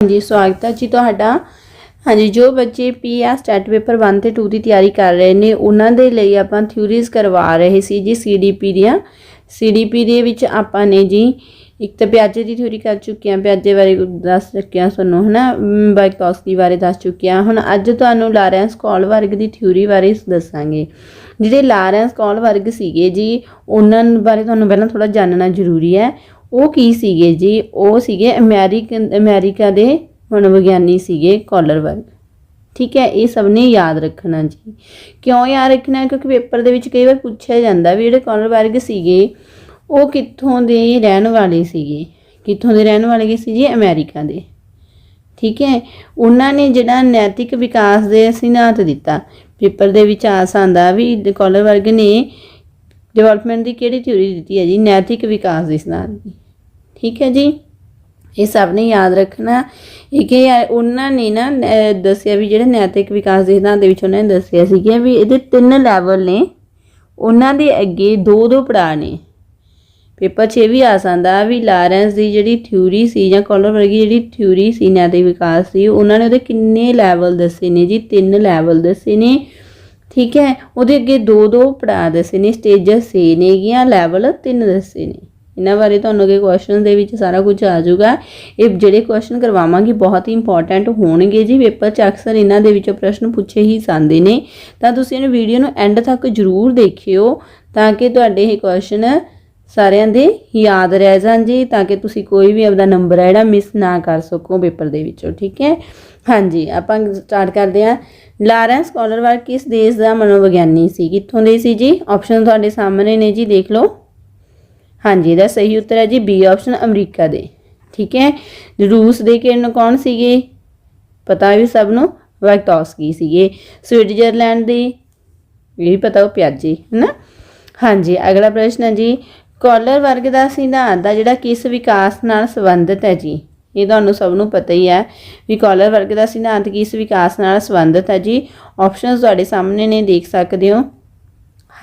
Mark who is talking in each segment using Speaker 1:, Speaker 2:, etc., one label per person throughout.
Speaker 1: ਹਾਂਜੀ, ਸਵਾਗਤ ਹੈ ਜੀ ਤੁਹਾਡਾ। ਹਾਂਜੀ, ਜੋ ਬੱਚੇ ਪੀਆ ਸਟੈਟ ਪੇਪਰ 1 ਤੇ 2 ਦੀ ਤਿਆਰੀ ਕਰ ਰਹੇ ਨੇ, ਉਹਨਾਂ ਦੇ ਲਈ ਆਪਾਂ ਥਿਊਰੀਜ਼ ਕਰਵਾ ਰਹੇ ਸੀ ਜੀ ਸੀਡੀਪੀ ਦੀਆਂ। ਸੀਡੀਪੀ ਦੇ ਵਿੱਚ ਆਪਾਂ ਨੇ ਜੀ, ਇੱਕ ਤਾਂ ਪਿਆਜੇ ਦੀ ਥਿਊਰੀ ਕਰ ਚੁੱਕੇ ਹਾਂ ਪਿਆਜੇ ਬਾਰੇ ਦੱਸ ਚੁੱਕੇ ਹਾਂ ਤੁਹਾਨੂੰ, ਹਨਾ? ਬਾਇਕੋਸਕੀ ਬਾਰੇ ਦੱਸ ਚੁੱਕੇ ਹਾਂ। ਹੁਣ ਅੱਜ ਤੁਹਾਨੂੰ ਲਾਰੈਂਸ ਕੌਲ ਵਰਗ ਦੀ ਥਿਊਰੀ ਬਾਰੇ ਦੱਸਾਂਗੇ। ਜਿਹੜੇ ਲਾਰੈਂਸ ਕੌਲ ਵਰਗ ਸੀਗੇ ਜੀ, ਉਹਨਾਂ ਬਾਰੇ ਤੁਹਾਨੂੰ ਪਹਿਲਾਂ ਥੋੜਾ ਜਾਣਨਾ ਜ਼ਰੂਰੀ ਹੈ। ਉਹ ਕੀ ਸੀਗੇ ਜੀ? ਉਹ ਸੀਗੇ ਅਮਰੀਕਨ, ਅਮਰੀਕਾ ਦੇ ਮਨੋਵਿਗਿਆਨੀ ਸੀਗੇ ਕੌਲਰ ਵਰਗ। ਠੀਕ ਹੈ, ਇਹ ਸਭ ਨੇ ਯਾਦ ਰੱਖਣਾ ਜੀ। ਕਿਉਂ ਯਾਦ ਰੱਖਣਾ? ਕਿਉਂਕਿ ਪੇਪਰ ਦੇ ਵਿੱਚ ਕਈ ਵਾਰ ਪੁੱਛਿਆ ਜਾਂਦਾ ਵੀ ਜਿਹੜੇ ਕੌਲਰ ਵਰਗ ਸੀਗੇ, ਉਹ ਕਿੱਥੋਂ ਦੇ ਰਹਿਣ ਵਾਲੇ ਸੀਗੇ? ਕਿੱਥੋਂ ਦੇ ਰਹਿਣ ਵਾਲੇ ਸੀ ਜੀ? ਅਮਰੀਕਾ ਦੇ। ਠੀਕ ਹੈ, ਉਹਨਾਂ ਨੇ ਜਿਹੜਾ ਨੈਤਿਕ ਵਿਕਾਸ ਦੇ ਸਿਧਾਂਤ ਦਿੱਤਾ। ਪੇਪਰ ਦੇ ਵਿੱਚ ਆਸ ਆਂਦਾ ਵੀ ਕੌਲਰ ਵਰਗ ਨੇ ਡਿਵੈਲਪਮੈਂਟ ਦੀ ਕਿਹੜੀ ਥਿਊਰੀ ਦਿੱਤੀ ਹੈ ਜੀ? ਨੈਤਿਕ ਵਿਕਾਸ ਦੇ ਸਿਧਾਂਤ ਦੀ। ਠੀਕ ਹੈ ਜੀ? ਇਹ ਸਭ ਨੇ ਯਾਦ ਰੱਖਣਾ। ਇਹ ਕਿ ਉਹਨਾਂ ਨੇ ਨਾ ਦੱਸਿਆ ਵੀ ਜਿਹੜੇ ਨੈਤਿਕ ਵਿਕਾਸ ਦੇ ਸਿਧਾਂਤ ਦੇ ਵਿੱਚ ਉਹਨਾਂ ਨੇ ਦੱਸਿਆ ਸੀ ਕਿ ਵੀ ਇਹਦੇ ਤਿੰਨ ਲੈਵਲ ਨੇ। ਉਹਨਾਂ ਦੇ ਅੱਗੇ ਦੋ ਦੋ ਪੜਾਅ ਨੇ। ਪੇਪਰ 'ਚ ਇਹ ਵੀ ਆ ਸਕਦਾ। ਵੀ ਲਾਰੈਂਸ ਦੀ ਜਿਹੜੀ ਥਿਊਰੀ ਸੀ ਜਾਂ ਕੋਲਰ ਵਰਗੀ ਜਿਹੜੀ ਥਿਊਰੀ ਸੀ ਨੈਤਿਕ ਵਿਕਾਸ ਸੀ ਉਹਨਾਂ ਨੇ ਉਹਦੇ ਕਿੰਨੇ ਲੈਵਲ ਦੱਸੇ ਨੇ ਜੀ? ਤਿੰਨ ਲੈਵਲ ਦੱਸੇ ਨੇ। ਠੀਕ ਹੈ? ਉਹਦੇ ਅੱਗੇ ਦੋ ਦੋ ਪੜਾਅ ਦੱਸੇ ਨੇ। ਸਟੇਜਸ ਸੇ ਨੇਗੀਆਂ ਲੈਵਲ ਤਿੰਨ ਦੱਸੇ ਨੇ। ਇਹਨਾਂ ਬਾਰੇ ਤੁਹਾਨੂੰ ਅੱਗੇ ਕੁਐਸਚਨ ਦੇ ਵਿੱਚ ਸਾਰਾ ਕੁਝ ਆ ਜਾਊਗਾ। ਇਹ ਜਿਹੜੇ ਕੁਐਸਚਨ ਕਰਵਾਵਾਂਗੀ ਬਹੁਤ ਹੀ ਇੰਪੋਰਟੈਂਟ ਹੋਣਗੇ ਜੀ। ਪੇਪਰ 'ਚ ਅਕਸਰ ਇਹਨਾਂ ਦੇ ਵਿੱਚੋਂ ਪ੍ਰਸ਼ਨ ਪੁੱਛੇ ਹੀ ਜਾਂਦੇ ਨੇ। ਤਾਂ ਤੁਸੀਂ ਇਹਨੂੰ ਵੀਡੀਓ ਨੂੰ ਐਂਡ ਤੱਕ ਜ਼ਰੂਰ ਦੇਖਿਓ ਤਾਂ ਕਿ ਤੁਹਾਡੇ ਇਹ ਕੁਐਸਚਨ ਸਾਰਿਆਂ ਦੇ ਯਾਦ ਰਹਿ ਜਾਣ ਜੀ, ਤਾਂ ਕਿ ਤੁਸੀਂ ਕੋਈ ਵੀ ਆਪਦਾ ਨੰਬਰ ਹੈ ਜਿਹੜਾ ਮਿਸ ਨਾ ਕਰ ਸਕੋ ਪੇਪਰ ਦੇ ਵਿੱਚੋਂ, ਠੀਕ ਹੈ? ਹਾਂਜੀ, ਆਪਾਂ ਸਟਾਰਟ ਕਰਦੇ ਹਾਂ। ਲਾਰੈਂਸ ਕੌਲਰਵਰਗ ਕਿਸ ਦੇਸ਼ ਦਾ ਮਨੋਵਿਗਿਆਨੀ ਸੀ? ਕਿੱਥੋਂ ਦੇ ਸੀ ਜੀ? ਆਪਸ਼ਨ ਤੁਹਾਡੇ ਸਾਹਮਣੇ ਨੇ ਜੀ, ਦੇਖ ਲਓ। ਹਾਂਜੀ, ਇਹਦਾ ਸਹੀ ਉੱਤਰ ਹੈ ਜੀ ਬੀ ਆਪਸ਼ਨ ਅਮਰੀਕਾ ਦੇ। ਠੀਕ ਹੈ? ਰੂਸ ਦੇ ਕਿਰਨ ਕੌਣ ਸੀਗੇ? ਪਤਾ ਵੀ ਸਭ ਨੂੰ? ਵੈਕਟੋਸਕੀ ਸੀਗੇ। ਸਵਿਟਜ਼ਰਲੈਂਡ ਦੇ? ਇਹ ਵੀ ਪਤਾ, ਉਹ ਪਿਆਜੀ ਹੈ ਨਾ ਹਾਂਜੀ, ਅਗਲਾ ਪ੍ਰਸ਼ਨ ਹੈ ਜੀ। ਕੋਲਰ ਵਰਗ ਦਾ ਸਿਧਾਂਤ ਦਾ ਜਿਹੜਾ ਕਿਸ ਵਿਕਾਸ ਨਾਲ ਸੰਬੰਧਿਤ ਹੈ ਜੀ? ਇਹ ਤੁਹਾਨੂੰ ਸਭ ਨੂੰ ਪਤਾ ਹੀ ਹੈ ਵੀ ਕੋਲਰ ਵਰਗ ਦਾ ਸਿਧਾਂਤ ਕਿਸ ਵਿਕਾਸ ਨਾਲ ਸੰਬੰਧਿਤ ਹੈ ਜੀ। ਆਪਸ਼ਨਸ ਤੁਹਾਡੇ ਸਾਹਮਣੇ ਨੇ, ਦੇਖ ਸਕਦੇ ਹੋ।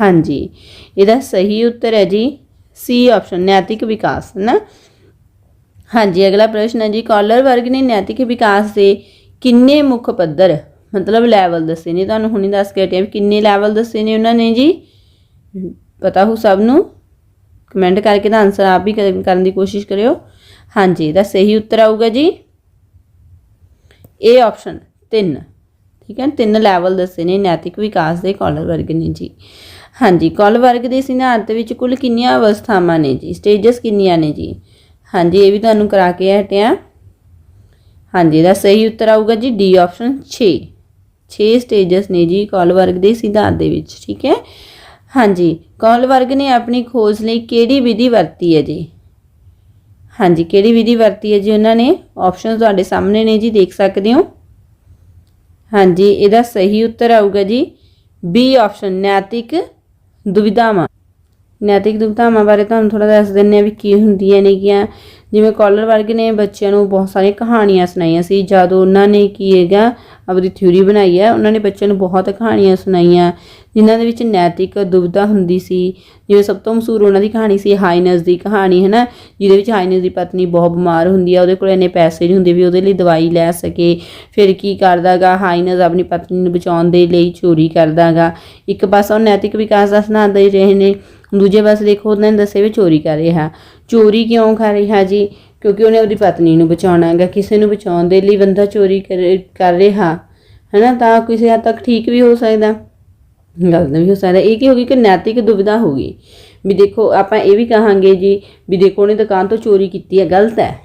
Speaker 1: ਹਾਂਜੀ, ਇਹਦਾ ਸਹੀ ਉੱਤਰ ਹੈ ਜੀ। ਸੀ ਆਪਸ਼ਨ ਨੈਤਿਕ ਵਿਕਾਸ ਹੈ ਨਾ ਹਾਂਜੀ, ਅਗਲਾ ਪ੍ਰਸ਼ਨ ਹੈ ਜੀ, ਕੌਲਰ ਵਰਗ ਨੇ ਨੈਤਿਕ ਵਿਕਾਸ ਦੇ ਕਿੰਨੇ ਮੁੱਖ ਪੱਧਰ, ਮਤਲਬ ਲੈਵਲ ਦੱਸੇ ਨੇ? ਤੁਹਾਨੂੰ ਹੁਣੀ ਦੱਸ ਕੇ ਹਟਿਆ ਵੀ ਕਿੰਨੇ ਲੈਵਲ ਦੱਸੇ ਨੇ ਉਹਨਾਂ ਨੇ ਜੀ? ਪਤਾ ਹੋ ਸਭ ਨੂੰ? ਕਮੈਂਟ ਕਰਕੇ ਤਾਂ ਆਨਸਰ ਆਪ ਵੀ ਕਰਨ ਦੀ ਕੋਸ਼ਿਸ਼ ਕਰਿਓ। ਹਾਂਜੀ ਇਹਦਾ ਸਹੀ ਉੱਤਰ ਆਊਗਾ ਜੀ। ਏ ਆਪਸ਼ਨ 3 ਠੀਕ ਹੈ? ਤਿੰਨ ਲੈਵਲ ਦੱਸੇ ਨੇ ਨੈਤਿਕ ਵਿਕਾਸ ਦੇ ਕੌਲਰ ਵਰਗ ਨੇ ਜੀ। ਹਾਂਜੀ ਕੌਲਰ ਵਰਗ ਦੇ ਸਿਧਾਂਤ ਵਿੱਚ ਕੁੱਲ ਕਿੰਨੀਆਂ ਅਵਸਥਾਵਾਂ ਨੇ ਜੀ? ਸਟੇਜਸ ਕਿੰਨੀਆਂ ਨੇ ਜੀ? ਹਾਂਜੀ, ਇਹ ਵੀ ਤੁਹਾਨੂੰ ਕਰਾ ਕੇ ਹਟਿਆ। ਹਾਂਜੀ, ਇਹਦਾ ਸਹੀ ਉੱਤਰ ਆਊਗਾ ਜੀ ਡੀ ਆਪਸ਼ਨ 6 6 ਸਟੇਜਸ ਨੇ ਜੀ ਕੌਲ ਵਰਗ ਦੇ ਸਿਧਾਂਤ ਦੇ ਵਿੱਚ, ਠੀਕ ਹੈ? ਹਾਂਜੀ, ਕੌਲ ਵਰਗ ਨੇ ਆਪਣੀ ਖੋਜ ਲਈ ਕਿਹੜੀ ਵਿਧੀ ਵਰਤੀ ਹੈ ਜੀ? ਹਾਂਜੀ, ਕਿਹੜੀ ਵਿਧੀ ਵਰਤੀ ਹੈ ਜੀ ਉਹਨਾਂ ਨੇ? ਆਪਸ਼ਨ ਤੁਹਾਡੇ ਸਾਹਮਣੇ ਨੇ ਜੀ, ਦੇਖ ਸਕਦੇ ਹੋ। ਹਾਂਜੀ, ਇਹਦਾ ਸਹੀ ਉੱਤਰ ਆਊਗਾ ਜੀ ਬੀ ਆਪਸ਼ਨ ਨੈਤਿਕ ਦੁਵਿਧਾਵਾਂ। ਨੈਤਿਕ ਦੁਵਿਧਾਵਾਂ ਬਾਰੇ ਤੁਹਾਨੂੰ ਥੋੜਾ ਦੱਸ ਦਿੰਨੇ ਆ ਵੀ ਕੀ ਹੁੰਦੀਆਂ ਨੇਗੀਆਂ। ਜਿਵੇਂ ਕਾਲਰ ਵਰਗ ਨੇ ਬੱਚਿਆਂ ਨੂੰ ਬਹੁਤ ਸਾਰੀਆਂ ਕਹਾਣੀਆਂ ਸੁਣਾਈਆਂ ਸੀ, ਜਦੋਂ ਉਹਨਾਂ ਨੇ ਕੀ ਹੈਗਾ ਆਪਣੀ ਥਿਊਰੀ ਬਣਾਈ ਹੈ। ਉਹਨਾਂ ਨੇ ਬੱਚਿਆਂ ਨੂੰ ਬਹੁਤ ਕਹਾਣੀਆਂ ਸੁਣਾਈਆਂ, ਜਿਨ੍ਹਾਂ ਦੇ ਵਿੱਚ ਨੈਤਿਕ ਦੁਵਿਧਾ ਹੁੰਦੀ ਸੀ। ਜਿਵੇਂ ਸਭ ਤੋਂ ਮਸ਼ਹੂਰ ਉਹਨਾਂ ਦੀ ਕਹਾਣੀ ਸੀ ਹਾਈਨਸ ਦੀ ਕਹਾਣੀ ਹੈ ਨਾ ਜਿਹਦੇ ਵਿੱਚ ਹਾਈਨਸ ਦੀ ਪਤਨੀ ਬਹੁਤ ਬਿਮਾਰ ਹੁੰਦੀ ਆ, ਉਹਦੇ ਕੋਲ ਇੰਨੇ ਪੈਸੇ ਨਹੀਂ ਹੁੰਦੇ ਵੀ ਉਹਦੇ ਲਈ ਦਵਾਈ ਲੈ ਸਕੇ। ਫਿਰ ਕੀ ਕਰਦਾਗਾ, ਹਾਈਨਸ ਆਪਣੀ ਪਤਨੀ ਨੂੰ ਬਚਾਉਣ ਦੇ ਲਈ ਚੋਰੀ ਕਰਦਾਗਾ। ਇੱਕ ਪਾਸਾ ਉਹ ਨੈਤਿਕ ਵਿਕਾਸ ਦਾ ਸਿਧਾਂਤ ਦੇ ਰਹੇ ਨੇ, ਦੂਜੇ ਪਾਸੇ ਦੇਖੋ, ਉਹਨਾਂ ਨੇ ਦੱਸਿਆ ਵੀ ਚੋਰੀ ਕਰ ਰਿਹਾ। ਚੋਰੀ ਕਿਉਂ ਕਰ ਰਿਹਾ ਜੀ? ਕਿਉਂਕਿ ਉਹਨੇ ਆਪਣੀ ਪਤਨੀ ਨੂੰ ਬਚਾਉਣਾ ਹੈਗਾ, ਕਿਸੇ ਨੂੰ ਬਚਾਉਣ ਦੇ ਲਈ ਬੰਦਾ ਚੋਰੀ ਕਰ- ਕਰ ਰਿਹਾ। ਹੈਨਾ, ਤਾਂ ਕਿਸੇ ਹੱਦ ਤੱਕ ਠੀਕ ਵੀ ਹੋ ਸਕਦਾ। ਗਲਤ ਵੀ ਹੋ ਸਕਦਾ। ਇਹ ਕੀ ਹੋ ਗਈ ਕਿ ਨੈਤਿਕ ਦੁਬਿਧਾ ਹੋ ਗਈ। ਵੀ ਦੇਖੋ, ਆਪਾਂ ਇਹ ਵੀ ਕਹਾਂਗੇ ਜੀ ਵੀ ਦੇਖੋ, ਉਹਨੇ ਦੁਕਾਨ ਤੋਂ ਚੋਰੀ ਕੀਤੀ ਹੈ, ਗਲਤ ਹੈ।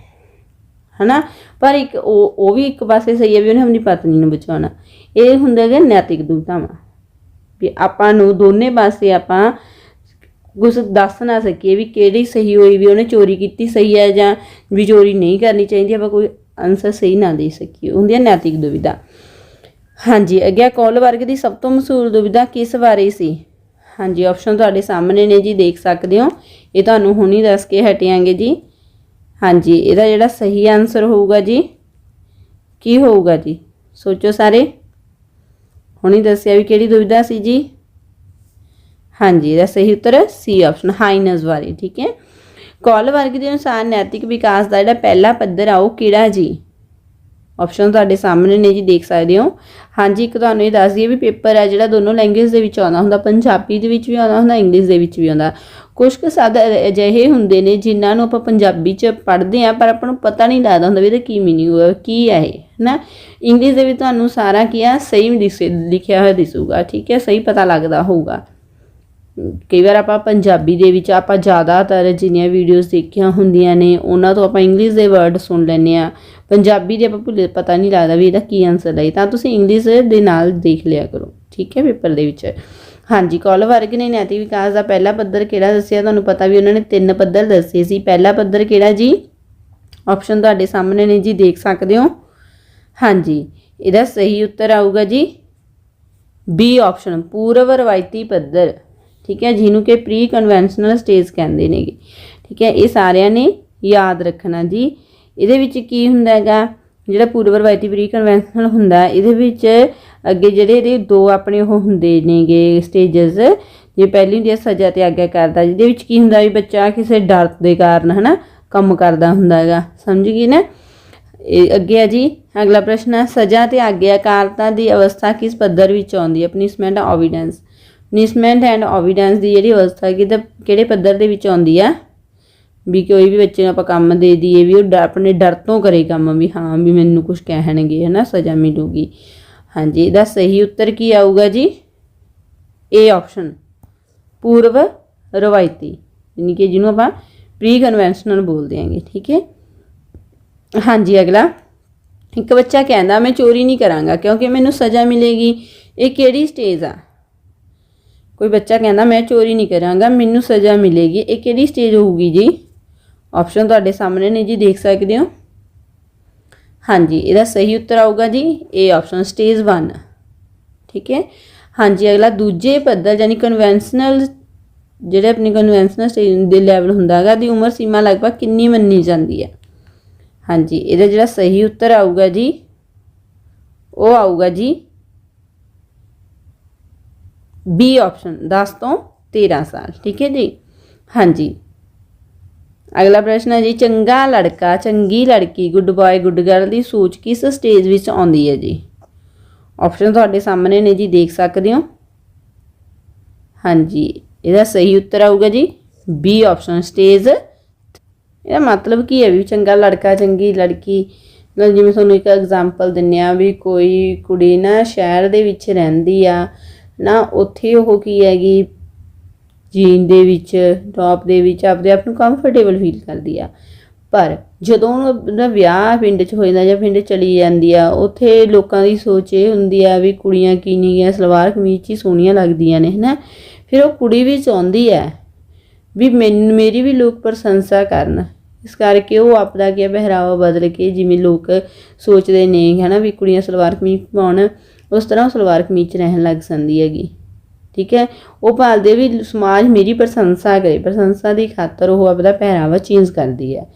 Speaker 1: ਹਨਾ, ਪਰ ਇੱਕ ਉਹ ਉਹ ਵੀ ਇੱਕ ਪਾਸੇ ਸਹੀ ਹੈ ਵੀ ਉਹਨੇ ਆਪਣੀ ਪਤਨੀ ਨੂੰ ਬਚਾਉਣਾ। ਇਹ ਹੁੰਦਾ ਹੈ ਨੈਤਿਕ ਦੁਬਿਧਾਵਾਂ ਵੀ ਆਪਾਂ ਨੂੰ ਦੋਨੇ ਪਾਸੇ ਆਪਾਂ ਕੁਝ ਦੱਸ ਨਾ ਸਕੀਏ ਵੀ ਕਿਹੜੀ ਸਹੀ ਹੋਈ ਵੀ ਉਹਨੇ ਚੋਰੀ ਕੀਤੀ ਸਹੀ ਹੈ ਜਾਂ ਵੀ ਚੋਰੀ ਨਹੀਂ ਕਰਨੀ ਚਾਹੀਦੀ, ਆਪਾਂ ਕੋਈ ਆਨਸਰ ਸਹੀ ਨਾ ਦੇ ਸਕੀਏ। ਹੁੰਦੀ ਹੈ ਨੈਤਿਕ ਦੁਵਿਧਾ। ਹਾਂਜੀ, ਅੱਗੇ ਕੌਲ ਵਰਗ ਦੀ ਸਭ ਤੋਂ ਮਸ਼ਹੂਰ ਦੁਵਿਧਾ ਕਿਸ ਬਾਰੇ ਸੀ? ਹਾਂਜੀ ਆਪਸ਼ਨ ਤੁਹਾਡੇ ਸਾਹਮਣੇ ਨੇ ਜੀ, ਦੇਖ ਸਕਦੇ ਹੋ। ਇਹ ਤੁਹਾਨੂੰ ਹੁਣੀ ਦੱਸ ਕੇ ਹਟਿਆਂਗੇ ਜੀ। ਹਾਂਜੀ, ਇਹਦਾ ਜਿਹੜਾ ਸਹੀ ਆਨਸਰ ਹੋਊਗਾ ਜੀ, ਕੀ ਹੋਊਗਾ ਜੀ? ਸੋਚੋ ਸਾਰੇ। ਹੁਣੀ ਦੱਸਿਆ ਵੀ ਕਿਹੜੀ ਦੁਵਿਧਾ ਸੀ ਜੀ? ਹਾਂਜੀ, ਇਹਦਾ ਸਹੀ ਉੱਤਰ ਹੈ ਸੀ ਆਪਸ਼ਨ ਹਾਈਨਸ ਬਾਰੇ ਠੀਕ ਹੈ? ਕੌਲ ਵਰਗ ਦੇ ਅਨੁਸਾਰ ਨੈਤਿਕ ਵਿਕਾਸ ਦਾ ਜਿਹੜਾ ਪਹਿਲਾ ਪੱਧਰ ਆ, ਉਹ ਕਿਹੜਾ ਜੀ? ਆਪਸ਼ਨ ਤੁਹਾਡੇ ਸਾਹਮਣੇ ਨੇ ਜੀ, ਦੇਖ ਸਕਦੇ ਹੋ। ਹਾਂਜੀ, ਇੱਕ ਤੁਹਾਨੂੰ ਇਹ ਦੱਸ ਦਈਏ ਵੀ ਪੇਪਰ ਹੈ ਜਿਹੜਾ ਦੋਨੋਂ ਲੈਂਗੁਏਜ ਦੇ ਵਿੱਚ ਆਉਂਦਾ ਹੁੰਦਾ, ਪੰਜਾਬੀ ਦੇ ਵਿੱਚ ਵੀ ਆਉਂਦਾ ਹੁੰਦਾ ਇੰਗਲਿਸ਼ ਦੇ ਵਿੱਚ ਵੀ ਆਉਂਦਾ। ਕੁਝ ਕੁ ਸਾਦ ਅਜਿਹੇ ਹੁੰਦੇ ਨੇ ਜਿਨ੍ਹਾਂ ਨੂੰ ਆਪਾਂ ਪੰਜਾਬੀ 'ਚ ਪੜ੍ਹਦੇ ਆ ਪਰ ਆਪਾਂ ਨੂੰ ਪਤਾ ਨਹੀਂ ਲੱਗਦਾ ਹੁੰਦਾ ਵੀ ਇਹਦਾ ਕੀ ਮੀਨਿੰਗ ਹੋਇਆ, ਕੀ ਹੈ ਇਹ ਨਾ ਇੰਗਲਿਸ਼ ਦੇ ਵਿੱਚ ਤੁਹਾਨੂੰ ਸਾਰਾ ਕੀ ਆ, ਸਹੀ ਦਿਸੇ- ਲਿਖਿਆ ਹੋਇਆ ਦਿਸੂਗਾ, ਠੀਕ ਹੈ? ਸਹੀ ਪਤਾ ਲੱਗਦਾ ਹੋਊਗਾ। ਕਈ ਵਾਰ ਆਪਾਂ ਪੰਜਾਬੀ ਦੇ ਵਿੱਚ ਆਪਾਂ ਜ਼ਿਆਦਾਤਰ ਜਿੰਨੀਆਂ ਵੀਡੀਓਜ਼ ਦੇਖੀਆਂ ਹੁੰਦੀਆਂ ਨੇ, ਉਹਨਾਂ ਤੋਂ ਆਪਾਂ ਇੰਗਲਿਸ਼ ਦੇ ਵਰਡ ਸੁਣ ਲੈਂਦੇ ਆ ਪੰਜਾਬੀ ਦੇ ਆਪਾਂ ਭੁੱਲੇ, ਪਤਾ ਨਹੀਂ ਲੱਗਦਾ ਵੀ ਇਹਦਾ ਕੀ ਆਨਸਰ ਹੈ। ਤਾਂ ਤੁਸੀਂ ਇੰਗਲਿਸ਼ ਦੇ ਨਾਲ ਦੇਖ ਲਿਆ ਕਰੋ, ਠੀਕ ਹੈ ਪੇਪਰ ਦੇ ਵਿੱਚ। ਹਾਂਜੀ, ਕੌਲ ਵਰਗ ਨੇ ਨੈਤਿਕ ਵਿਕਾਸ ਦਾ ਪਹਿਲਾ ਪੱਧਰ ਕਿਹੜਾ ਦੱਸਿਆ? ਤੁਹਾਨੂੰ ਪਤਾ ਵੀ ਉਹਨਾਂ ਨੇ ਤਿੰਨ ਪੱਧਰ ਦੱਸੇ ਸੀ। ਪਹਿਲਾ ਪੱਧਰ ਕਿਹੜਾ ਜੀ? ਆਪਸ਼ਨ ਤੁਹਾਡੇ ਸਾਹਮਣੇ ਨੇ ਜੀ, ਦੇਖ ਸਕਦੇ ਹੋ। ਹਾਂਜੀ, ਇਹਦਾ ਸਹੀ ਉੱਤਰ ਆਊਗਾ ਜੀ। ਬੀ ਆਪਸ਼ਨ ਪੂਰਵ ਰਵਾਇਤੀ ਪੱਧਰ। ਠੀਕ ਹੈ, ਜਿਹਨੂੰ ਕਿ ਪ੍ਰੀ ਕਨਵੈਨਸ਼ਨਲ ਸਟੇਜ ਕਹਿੰਦੇ ਨੇਗੇ। ਠੀਕ ਹੈ, ਇਹ ਸਾਰਿਆਂ ਨੇ ਯਾਦ ਰੱਖਣਾ ਜੀ। ਇਹਦੇ ਵਿੱਚ ਕੀ ਹੁੰਦਾ ਹੈਗਾ, ਜਿਹੜਾ ਪੂਰਵ ਰਵਾਇਤੀ ਪ੍ਰੀ ਕਨਵੈਨਸ਼ਨਲ ਹੁੰਦਾ, ਇਹਦੇ ਵਿੱਚ ਅੱਗੇ ਜਿਹੜੇ ਇਹਦੇ ਦੋ ਆਪਣੇ ਉਹ ਹੁੰਦੇ ਨੇਗੇ ਸਟੇਜਸ ਜੇ ਪਹਿਲੀ ਹੁੰਦੀ ਹੈ ਸਜ਼ਾ ਤੇ ਆਗਿਆ ਕਰਦਾ, ਜਿਹਦੇ ਵਿੱਚ ਕੀ ਹੁੰਦਾ ਵੀ ਬੱਚਾ ਕਿਸੇ ਡਰ ਦੇ ਕਾਰਨ ਹਨਾ, ਕੰਮ ਕਰਦਾ ਹੁੰਦਾ ਹੈਗਾ। ਸਮਝ ਗਈ ਨਾ? ਇਹ ਅੱਗੇ ਆ ਜੀ, ਅਗਲਾ ਪ੍ਰਸ਼ਨ ਹੈ, ਸਜ਼ਾ ਤੇ ਆਗਿਆਕਾਰਤਾ ਦੀ ਅਵਸਥਾ ਕਿਸ ਪੱਧਰ ਵਿੱਚ ਆਉਂਦੀ ਹੈ? Punishment obedience punishment and obedience ਦੀ ਜਿਹੜੀ ਅਵਸਥਾ ਕਿਹਦੇ ਕਿਹੜੇ ਪੱਧਰ ਦੇ ਵਿੱਚ ਆਉਂਦੀ ਆ? ਵੀ ਕੋਈ ਵੀ ਬੱਚੇ ਨੂੰ ਆਪਾਂ ਕੰਮ ਦੇ ਦਈਏ, ਵੀ ਉਹ ਡਰ- ਆਪਣੇ ਡਰ ਤੋਂ ਕਰੇ ਕੰਮ, ਵੀ ਹਾਂ, ਵੀ ਮੈਨੂੰ ਕੁਝ ਕਹਿਣਗੇ, ਹਨਾ, ਸਜ਼ਾ ਮਿਲੂਗੀ। ਹਾਂਜੀ, ਇਹਦਾ ਸਹੀ ਉੱਤਰ ਕੀ ਆਊਗਾ ਜੀ? ਏ ਆਪਸ਼ਨ ਪੂਰਵ ਰਵਾਇਤੀ, ਯਾਨੀ ਕਿ ਜਿਹਨੂੰ ਆਪਾਂ ਪ੍ਰੀ ਕਨਵੈਨਸ਼ਨਲ ਬੋਲਦੇ ਆਂਗੇ ਠੀਕ ਹੈ? ਹਾਂਜੀ, ਅਗਲਾ। ਇੱਕ ਬੱਚਾ ਕਹਿੰਦਾ, ਮੈਂ ਚੋਰੀ ਨਹੀਂ ਕਰਾਂਗਾ, ਕਿਉਂਕਿ ਮੈਨੂੰ ਸਜ਼ਾ ਮਿਲੇਗੀ। ਇਹ ਕਿਹੜੀ ਸਟੇਜ ਆ? ਕੋਈ ਬੱਚਾ ਕਹਿੰਦਾ, ਮੈਂ ਚੋਰੀ ਨਹੀਂ ਕਰਾਂਗਾ, ਮੈਨੂੰ ਸਜ਼ਾ ਮਿਲੇਗੀ। ਇਹ ਕਿਹੜੀ ਸਟੇਜ ਹੋਊਗੀ ਜੀ? ਆਪਸ਼ਨ ਤੁਹਾਡੇ ਸਾਹਮਣੇ ਨੇ ਜੀ, ਦੇਖ ਸਕਦੇ ਹੋ। ਹਾਂਜੀ, ਇਹਦਾ ਸਹੀ ਉੱਤਰ ਆਊਗਾ ਜੀ ਏ ਆਪਸ਼ਨ ਸਟੇਜ 1 ਠੀਕ ਹੈ? ਹਾਂਜੀ, ਅਗਲਾ ਦੂਜੇ ਪੱਧਰ, ਯਾਨੀ ਕਨਵੈਨਸ਼ਨਲ ਜਿਹੜੇ ਆਪਣੀ ਕਨਵੈਨਸ਼ਨਲ ਸਟੇਜ ਦੇ ਲੈਵਲ ਹੁੰਦਾ ਹੈਗਾ, ਦੀ ਉਮਰ ਸੀਮਾ ਲਗਭਗ ਕਿੰਨੀ ਮੰਨੀ ਜਾਂਦੀ ਹੈ? ਹਾਂਜੀ, ਇਹਦਾ ਜਿਹੜਾ ਸਹੀ ਉੱਤਰ ਆਊਗਾ ਜੀ, ਉਹ ਆਊਗਾ ਜੀ ਬੀ ਆਪਸ਼ਨ 10 ਤੋਂ 13 ਸਾਲ, ਠੀਕ ਹੈ ਜੀ? ਹਾਂਜੀ। ਅਗਲਾ ਪ੍ਰਸ਼ਨ ਹੈ ਜੀ, ਚੰਗਾ ਲੜਕਾ, ਚੰਗੀ ਲੜਕੀ ਗੁੱਡ ਬॉय ਗੁੱਡ ਗਰਲ ਦੀ ਸੋਚ ਕਿਸ ਸਟੇਜ ਵਿੱਚ ਆਉਂਦੀ ਹੈ ਜੀ? ਆਪਸ਼ਨ ਤੁਹਾਡੇ ਸਾਹਮਣੇ ਨੇ ਜੀ, ਦੇਖ ਸਕਦੇ ਹੋ। ਹਾਂਜੀ, ਇਹਦਾ ਸਹੀ ਉੱਤਰ ਆਊਗਾ ਜੀ ਬੀ ਆਪਸ਼ਨ ਸਟੇਜ ਇਹਦਾ ਮਤਲਬ ਕੀ ਹੈ ਵੀ ਚੰਗਾ ਲੜਕਾ, ਚੰਗੀ ਲੜਕੀ? ਮਤਲਬ ਜਿਵੇਂ ਤੁਹਾਨੂੰ ਇੱਕ ਐਗਜ਼ਾਮਪਲ ਦਿੰਨੇ ਆ ਵੀ ਕੋਈ ਕੁੜੀ ਨਾ ਸ਼ਹਿਰ ਦੇ ਵਿੱਚ ਰਹਿੰਦੀ ਆ ਨਾ ਉੱਥੇ ਉਹ ਕੀ ਹੈਗੀ ਜੀਨ ਦੇ ਵਿੱਚ ਟੌਪ ਦੇ ਵਿੱਚ ਆਪਦੇ ਆਪ ਨੂੰ ਕੰਫਰਟੇਬਲ ਫੀਲ ਕਰਦੀ ਆ। ਪਰ ਜਦੋਂ ਉਹਦਾ ਵਿਆਹ ਪਿੰਡ 'ਚ ਹੋ ਜਾਂਦਾ ਜਾਂ ਪਿੰਡ ਚਲੀ ਜਾਂਦੀ ਆ, ਉੱਥੇ ਲੋਕਾਂ ਦੀ ਸੋਚ ਇਹ ਹੁੰਦੀ ਆ ਵੀ ਕੁੜੀਆਂ ਕੀ ਨਹੀਂ ਗਿਆ ਸਲਵਾਰ ਕਮੀਜ਼ ਹੀ ਸੋਹਣੀਆਂ ਲੱਗਦੀਆਂ ਨੇ, ਹਨਾ? ਫਿਰ ਉਹ ਕੁੜੀ ਵੀ ਚਾਹੁੰਦੀ ਹੈ ਵੀ ਮੈਨੂੰ, ਮੇਰੀ ਵੀ ਲੋਕ ਪ੍ਰਸ਼ੰਸਾ ਕਰਨ। ਇਸ ਕਰਕੇ ਉਹ ਆਪਦਾ ਕੀ ਆ, ਪਹਿਰਾਵਾ ਬਦਲ ਕੇ ਜਿਵੇਂ ਲੋਕ ਸੋਚਦੇ ਨੇ, ਹਨਾ, ਵੀ ਕੁੜੀਆਂ ਸਲਵਾਰ ਕਮੀਜ਼ ਪਾਉਣ ਉਸ ਤਰ੍ਹਾਂ ਉਹ ਸਲਵਾਰ ਕਮੀਜ਼ ਰਹਿਣ ਲੱਗ ਜਾਂਦੀ ਹੈਗੀ। ਠੀਕ ਹੈ? ਉਹ ਭਾਲਦੇ ਵੀ ਸਮਾਜ ਮੇਰੀ ਪ੍ਰਸ਼ੰਸਾ ਕਰੇ। ਪ੍ਰਸ਼ੰਸਾ ਦੀ ਖਾਤਰ ਉਹ ਆਪਦਾ ਪਹਿਰਾਵਾ ਚੇਂਜ ਕਰਦੀ ਹੈ।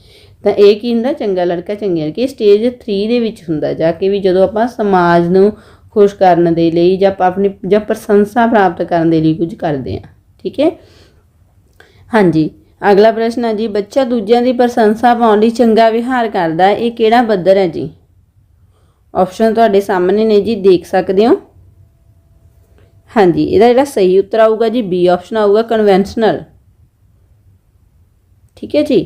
Speaker 1: ਤਾਂ ਇਹ ਕੀ ਹੁੰਦਾ? ਚੰਗਾ ਲੜਕਾ ਚੰਗੀ ਲੜਕੀ। ਸਟੇਜ 3 ਦੇ ਵਿੱਚ ਹੁੰਦਾ ਜਾ ਕੇ ਵੀ ਜਦੋਂ ਆਪਾਂ ਸਮਾਜ ਨੂੰ ਖੁਸ਼ ਕਰਨ ਦੇ ਲਈ ਜਾਂ ਆਪਾਂ ਆਪਣੀ, ਜਾਂ ਪ੍ਰਸ਼ੰਸਾ ਪ੍ਰਾਪਤ ਕਰਨ ਦੇ ਲਈ ਕੁਝ ਕਰਦੇ ਹਾਂ। ਠੀਕ ਹੈ? ਹਾਂਜੀ। ਅਗਲਾ ਪ੍ਰਸ਼ਨ ਹੈ ਜੀ। ਬੱਚਾ ਦੂਜਿਆਂ ਦੀ ਪ੍ਰਸ਼ੰਸਾ ਪਾਉਣ ਲਈ ਚੰਗਾ ਵਿਹਾਰ ਕਰਦਾ ਇਹ ਕਿਹੜਾ ਪੱਧਰ ਹੈ ਜੀ? ਆਪਸ਼ਨ ਤੁਹਾਡੇ ਸਾਹਮਣੇ ਨੇ ਜੀ, ਦੇਖ ਸਕਦੇ ਹੋ। ਹਾਂਜੀ, ਇਹਦਾ ਜਿਹੜਾ ਸਹੀ ਉੱਤਰ ਆਊਗਾ ਜੀ ਬੀ ਆਪਸ਼ਨ ਆਊਗਾ ਕਨਵੈਨਸ਼ਨਲ ਠੀਕ ਹੈ ਜੀ?